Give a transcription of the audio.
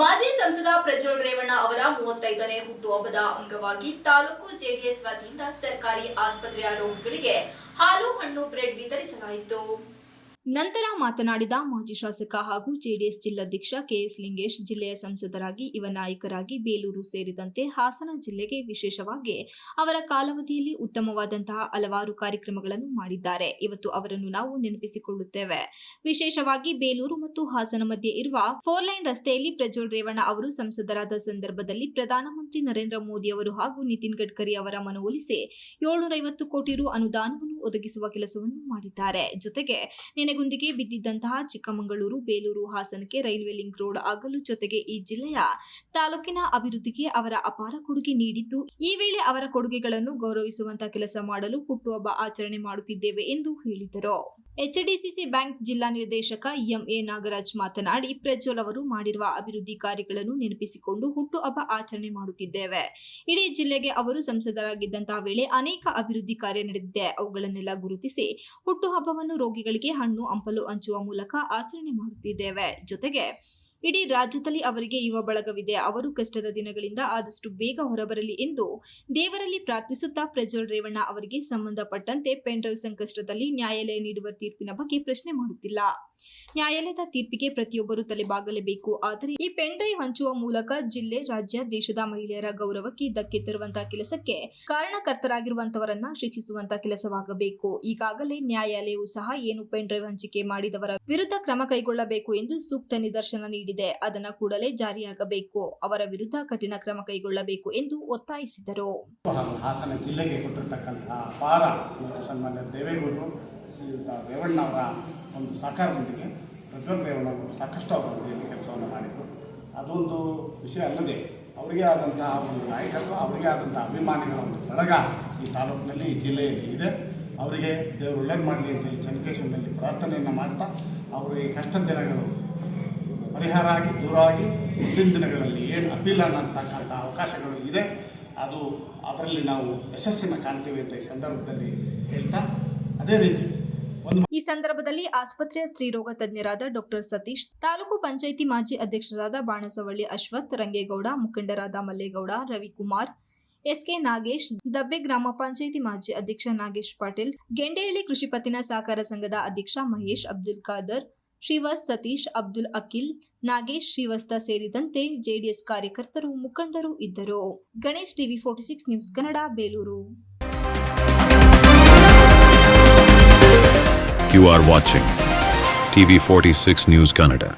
ಮಾಜಿ ಸಂಸದ ಪ್ರಜ್ವಲ್ ರೇವಣ್ಣ ಅವರ ಮೂವತ್ತೈದನೇ ಹುಟ್ಟುಹಬ್ಬದ ಅಂಗವಾಗಿ ತಾಲೂಕು ಜೆಡಿಎಸ್ ವತಿಯಿಂದ ಸರ್ಕಾರಿ ಆಸ್ಪತ್ರೆಯ ರೋಗಿಗಳಿಗೆ ಹಾಲು ಹಣ್ಣು ಬ್ರೆಡ್ ವಿತರಿಸಲಾಯಿತು. ನಂತರ ಮಾತನಾಡಿದ ಮಾಜಿ ಶಾಸಕ ಹಾಗೂ ಜೆಡಿಎಸ್ ಜಿಲ್ಲಾಧ್ಯಕ್ಷ ಕೆಎಸ್ ಲಿಂಗೇಶ್, ಜಿಲ್ಲೆಯ ಸಂಸದರಾಗಿ ಯುವ ನಾಯಕರಾಗಿ ಬೇಲೂರು ಸೇರಿದಂತೆ ಹಾಸನ ಜಿಲ್ಲೆಗೆ ವಿಶೇಷವಾಗಿ ಅವರ ಕಾಲಾವಧಿಯಲ್ಲಿ ಉತ್ತಮವಾದಂತಹ ಹಲವಾರು ಕಾರ್ಯಕ್ರಮಗಳನ್ನು ಮಾಡಿದ್ದಾರೆ. ಇವತ್ತು ಅವರನ್ನು ನಾವು ನೆನಪಿಸಿಕೊಳ್ಳುತ್ತೇವೆ. ವಿಶೇಷವಾಗಿ ಬೇಲೂರು ಮತ್ತು ಹಾಸನ ಮಧ್ಯೆ ಇರುವ ಫೋರ್ ಲೈನ್ ರಸ್ತೆಯಲ್ಲಿ ಪ್ರಜ್ವಲ್ ರೇವಣ್ಣ ಅವರು ಸಂಸದರಾದ ಸಂದರ್ಭದಲ್ಲಿ ಪ್ರಧಾನಮಂತ್ರಿ ನರೇಂದ್ರ ಮೋದಿ ಅವರು ಹಾಗೂ ನಿತಿನ್ ಗಡ್ಕರಿ ಅವರ ಮನವೊಲಿಸಿ ಏಳ್ನೂರೈವತ್ತು ಕೋಟಿ ರು ಅನುದಾನವನ್ನು ಒದಗಿಸುವ ಕೆಲಸವನ್ನು ಮಾಡಿದ್ದಾರೆ. ಜೊತೆಗೆ, ನೆನೆಗುಂದಿಗೆ ಬಿದ್ದಿದ್ದಂತಹ ಚಿಕ್ಕಮಗಳೂರು, ಬೇಲೂರು, ಹಾಸನಕ್ಕೆ ರೈಲ್ವೆ ಲಿಂಕ್ ರೋಡ್ ಆಗಲು ಜೊತೆಗೆ ಈ ಜಿಲ್ಲೆಯ ತಾಲೂಕಿನ ಅಭಿವೃದ್ಧಿಗೆ ಅವರ ಅಪಾರ ಕೊಡುಗೆ ನೀಡಿದ್ದು, ಈ ವೇಳೆ ಅವರ ಕೊಡುಗೆಗಳನ್ನು ಗೌರವಿಸುವಂತಹ ಕೆಲಸ ಮಾಡಲು ಹುಟ್ಟುಹಬ್ಬ ಆಚರಣೆ ಮಾಡುತ್ತಿದ್ದೇವೆ ಎಂದು ಹೇಳಿದರು. ಎಚ್ಡಿಸಿಸಿ ಬ್ಯಾಂಕ್ ಜಿಲ್ಲಾ ನಿರ್ದೇಶಕ ಎಂಎ ನಾಗರಾಜ್ ಮಾತನಾಡಿ, ಪ್ರಜ್ವಲ್ ಅವರು ಮಾಡಿರುವ ಅಭಿವೃದ್ಧಿ ಕಾರ್ಯಗಳನ್ನು ನೆನಪಿಸಿಕೊಂಡು ಹುಟ್ಟುಹಬ್ಬ ಆಚರಣೆ ಮಾಡುತ್ತಿದ್ದೇವೆ. ಇಡೀ ಜಿಲ್ಲೆಗೆ ಅವರು ಸಂಸದರಾಗಿದ್ದಂತಹ ವೇಳೆ ಅನೇಕ ಅಭಿವೃದ್ಧಿ ಕಾರ್ಯ ನಡೆದಿದೆ. ಅವುಗಳನ್ನೆಲ್ಲ ಗುರುತಿಸಿ ಹುಟ್ಟುಹಬ್ಬವನ್ನು ರೋಗಿಗಳಿಗೆ ಹಣ್ಣು, ಹಂಪಲು ಹಂಚುವ ಮೂಲಕ ಆಚರಣೆ ಮಾಡುತ್ತಿದ್ದೇವೆ. ಜೊತೆಗೆ ಇಡೀ ರಾಜ್ಯದಲ್ಲಿ ಅವರಿಗೆ ಯುವ ಬಳಗವಿದೆ. ಅವರು ಕಷ್ಟದ ದಿನಗಳಿಂದ ಆದಷ್ಟು ಬೇಗ ಹೊರಬರಲಿ ಎಂದು ದೇವರಲ್ಲಿ ಪ್ರಾರ್ಥಿಸುತ್ತಾ ಪ್ರಜ್ವಲ್ ರೇವಣ್ಣ ಅವರಿಗೆ ಸಂಬಂಧಪಟ್ಟಂತೆ ಪೆಂಡ್ರೈವ್ ಸಂಕಷ್ಟದಲ್ಲಿ ನ್ಯಾಯಾಲಯ ನೀಡುವ ತೀರ್ಪಿನ ಬಗ್ಗೆ ಪ್ರಶ್ನೆ ಮಾಡುತ್ತಿಲ್ಲ. ನ್ಯಾಯಾಲಯದ ತೀರ್ಪಿಗೆ ಪ್ರತಿಯೊಬ್ಬರು ತಲೆಬಾಗಲೇಬೇಕು. ಆದರೆ ಈ ಪೆಂಡ್ರೈವ್ ಹಂಚುವ ಮೂಲಕ ಜಿಲ್ಲೆ, ರಾಜ್ಯ, ದೇಶದ ಮಹಿಳೆಯರ ಗೌರವಕ್ಕೆ ಧಕ್ಕೆ ತರುವಂತಹ ಕೆಲಸಕ್ಕೆ ಕಾರಣಕರ್ತರಾಗಿರುವಂತವರನ್ನ ಶಿಕ್ಷಿಸುವಂತಹ ಕೆಲಸವಾಗಬೇಕು. ಈಗಾಗಲೇ ನ್ಯಾಯಾಲಯವು ಸಹ ಏನು ಪೆಂಡ್ರೈವ್ ಹಂಚಿಕೆ ಮಾಡಿದವರ ವಿರುದ್ಧ ಕ್ರಮ ಕೈಗೊಳ್ಳಬೇಕು ಎಂದು ಸೂಕ್ತ ನಿದರ್ಶನ ನೀಡಿದೆ. ಅದನ್ನ ಕೂಡಲೇ ಜಾರಿಯಾಗಬೇಕು. ಅವರ ವಿರುದ್ಧ ಕಠಿಣ ಕ್ರಮ ಕೈಗೊಳ್ಳಬೇಕು ಎಂದು ಒತ್ತಾಯಿಸಿದರು. ಹಾಸನ ಜಿಲ್ಲೆಗೆ ಕೊಟ್ಟಿರತಕ್ಕಂತಹ ಅಪಾರ ಸನ್ಮಾನ್ಯ ದೇವೇಗೌಡರು ಶ್ರೀಯುತ ರೇವಣ್ಣವರ ಒಂದು ಸಹಕಾರದೊಂದಿಗೆ ಪ್ರಜ್ವಲ್ ರೇವಣ್ಣವರು ಸಾಕಷ್ಟು ಅಭಿವೃದ್ಧಿಯಲ್ಲಿ ಕೆಲಸವನ್ನು ಮಾಡಿದರು. ಅದೊಂದು ವಿಷಯ ಅಲ್ಲದೆ ಅವರಿಗೆ ಆದಂತಹ ಒಂದು ನಾಯಕತ್ವ, ಅವರಿಗೆ ಆದಂತಹ ಅಭಿಮಾನಿಗಳ ಒಂದು ಬಳಗ ಈ ತಾಲೂಕಿನಲ್ಲಿ, ಈ ಜಿಲ್ಲೆಯಲ್ಲಿ ಇದೆ. ಅವರಿಗೆ ದೇವರು ಒಳ್ಳೇದು ಮಾಡಲಿ ಅಂತೇಳಿ ಚನ್ಕೇಶ್ವರದಲ್ಲಿ ಪ್ರಾರ್ಥನೆಯನ್ನು ಮಾಡ್ತಾ, ಅವರಿಗೆ ಕಷ್ಟದ ದಿನಗಳು ಪರಿಹಾರ ಆಗಿ ದೂರ ಆಗಿ ಮುಂದಿನ ದಿನಗಳಲ್ಲಿ ಏನು ಅಪೀಲ್ ಅನ್ನತಕ್ಕಂಥ ಅವಕಾಶಗಳು ಇದೆ, ಅದು ಅದರಲ್ಲಿ ನಾವು ಯಶಸ್ಸನ್ನು ಕಾಣ್ತೀವಿ ಅಂತ ಈ ಸಂದರ್ಭದಲ್ಲಿ ಹೇಳ್ತಾ, ಅದೇ ರೀತಿ ಈ ಸಂದರ್ಭದಲ್ಲಿ ಆಸ್ಪತ್ರೆಯ ಸ್ತ್ರೀರೋಗ ತಜ್ಞರಾದ ಡಾಕ್ಟರ್ ಸತೀಶ್, ತಾಲೂಕು ಪಂಚಾಯಿತಿ ಮಾಜಿ ಅಧ್ಯಕ್ಷರಾದ ಬಾಣಸವಳ್ಳಿ ಅಶ್ವಥ್, ರಂಗೇಗೌಡ, ಮುಖಂಡರಾದ ಮಲ್ಲೇಗೌಡ, ರವಿಕುಮಾರ್, ಎಸ್ಕೆ ನಾಗೇಶ್ ದಬ್ಬೆ ಗ್ರಾಮ ಪಂಚಾಯಿತಿ ಮಾಜಿ ಅಧ್ಯಕ್ಷ ನಾಗೇಶ್ ಪಾಟೀಲ್, ಗೆಂಡೆಹಳ್ಳಿ ಕೃಷಿ ಪತ್ತಿನ ಸಹಕಾರ ಸಂಘದ ಅಧ್ಯಕ್ಷ ಮಹೇಶ್ ಅಬ್ದುಲ್ ಖಾದರ್ ಶ್ರೀವಾಸ್ ಸತೀಶ್, ಅಬ್ದುಲ್ ಅಖಿಲ್, ನಾಗೇಶ್ ಶ್ರೀವಸ್ತ ಸೇರಿದಂತೆ ಜೆಡಿಎಸ್ ಕಾರ್ಯಕರ್ತರು ಮುಖಂಡರು ಇದ್ದರು Ganesh TV forty six news Kannada, Belur You are watching TV46 News Kannada.